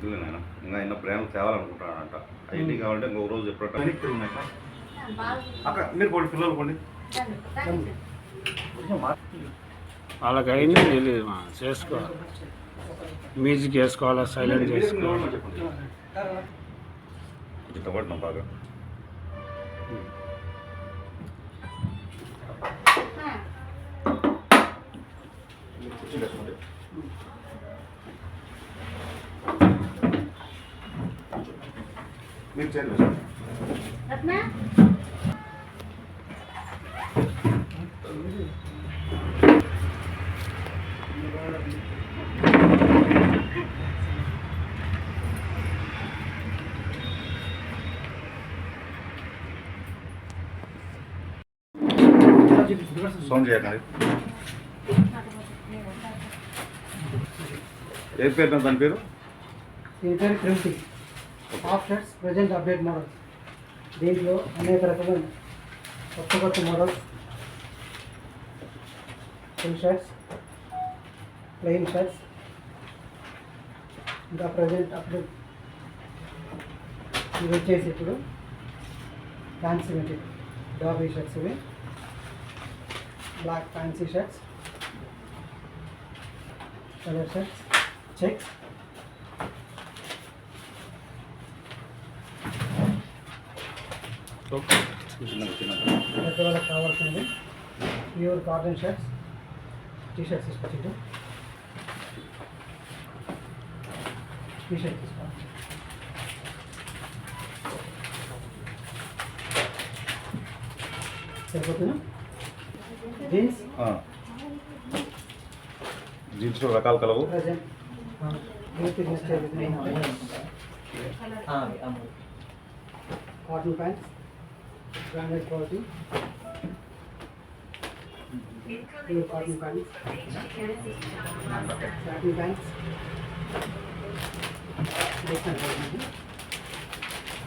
ఇల్లు నేను ఇంకా ఆయన ప్రేమ తేవాలనుకుంటానంట అవన్నీ కావాలంటే ఇంకొక రోజు ఎప్పుడో అక్కడ మీరు పోండి పిల్లలు పోండి. వాళ్ళకి అయినా తెలియదు మా చేసుకోవాలి మ్యూజిక్ వేసుకోవాలా సైలెంట్ చేసుకోవాలి చెప్పండి. ఇష్టపడినాం బాగా. మీరు. మీరు చేయండి. సౌండ్ చేయకండి. ఏ పేరు దాని పేరు? దీని షర్ట్స్ ప్రజెంట్ అప్డేట్ మోడల్స్ దీంట్లో అనేక రకమైన కొత్త కొత్త models full shirts plain shirts ఇంకా ప్రజెంట్ అప్డేట్ ఇవి వచ్చేసి ఇప్పుడు ఫ్యాన్సీ మెటీరియల్ డాబీ షర్ట్స్ ఇవి. Black fancy shirts colour shirts checks పెద్దవాళ్ళకి కావాల్సింది pure cotton shirts T shirts తీసుకొచ్చి టీ షర్ట్ తీసుకోవాలి సరిపోతుందా జీన్స్ జీన్స్లో రకాలు కలవు. Cotton pants branded quality pure cotton pants satin pants different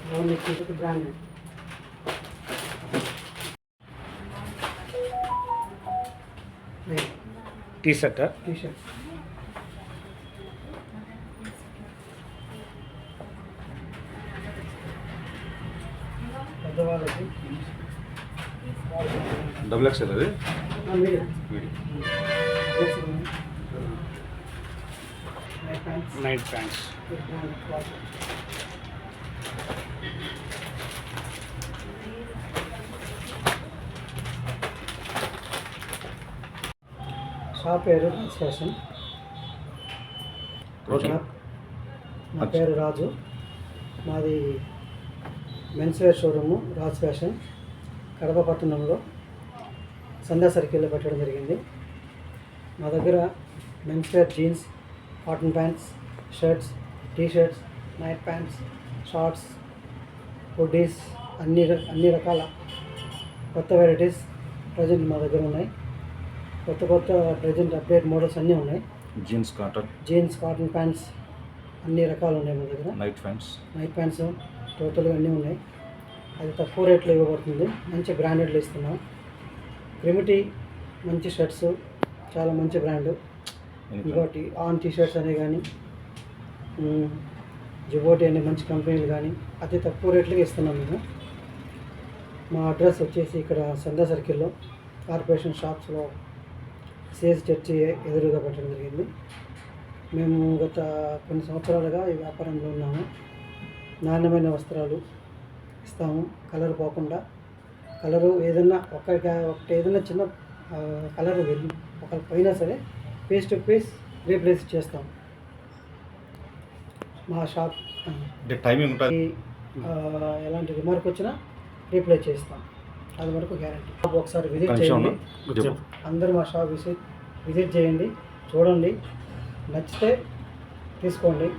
lawn వచ్చేసి branded T shirt T shirts పెద్దవాళ్ళకి డబుల్ ఎక్స్ఎల్ అది. నైట్ ప్యాంట్స్ షాప్ పేరు. షాప్ నా పేరు రాజు. మాది men's wear showroom Raj fashion Kadapa పట్టణంలో సంధ్యా సర్కిల్లో పెట్టడం జరిగింది. మా దగ్గర men's wear jeans cotton pants shirts T shirts night pants shorts hoodies అన్ని అన్ని రకాల కొత్త వెరైటీస్ ప్రజెంట్ మా దగ్గర ఉన్నాయి. కొత్త కొత్త ప్రజెంట్ అప్డేట్ మోడల్స్ అన్నీ ఉన్నాయి. Jeans cotton. Jeans cotton pants అన్ని రకాలు ఉన్నాయి మా దగ్గర. Night pants. నైట్ ప్యాంట్స్ టోటల్గా అన్నీ ఉన్నాయి. అది తక్కువ రేట్లో ఇవ్వబడుతుంది. మంచి బ్రాండెడ్లో ఇస్తున్నాం. క్రిమిటీ మంచి షర్ట్స్ చాలా మంచి బ్రాండ్. ఇంకోటి ఆన్ టీ షర్ట్స్ అనే కానీ జిబోటి అనే మంచి కంపెనీలు కానీ అతి తక్కువ రేట్లకి ఇస్తున్నాం మేము. మా అడ్రస్ వచ్చేసి ఇక్కడ సందా సర్కిల్లో కార్పొరేషన్ షాప్స్లో సేల్స్ చర్చి ఎదురుగా పెట్టడం జరిగింది. మేము గత కొన్ని సంవత్సరాలుగా ఈ వ్యాపారంలో ఉన్నాము. నాణ్యమైన వస్త్రాలు ఇస్తాము. కలర్ పోకుండా. కలరు ఏదన్నా ఒక్కరికి ఒకటి ఏదైనా చిన్న కలర్ వెళ్ళి ఒకరి పోయినా సరే పీస్ టు పీస్ రీప్లేస్ చేస్తాం. మా షాప్ టైమింగ్ ఎలాంటి రిమార్క్ వచ్చినా రీప్లేస్ చేస్తాం. అది వరకు గ్యారంటీ ఒకసారి విజిట్ చేయండి. అందరూ మా షాప్ విజిట్ విజిట్ చేయండి. చూడండి. నచ్చితే తీసుకోండి.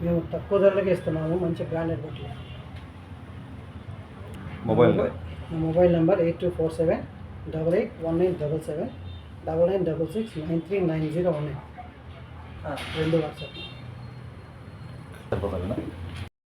మేము తక్కువ ధరలకే ఇస్తున్నాము మంచి బ్రాండెడ్ బట్టలు మొబైల్ నా mobile number eight two four seven double eight one nine double seven double nine double six nine three nine zero one nine రెండు వాట్సాప్ సరిపోతుందా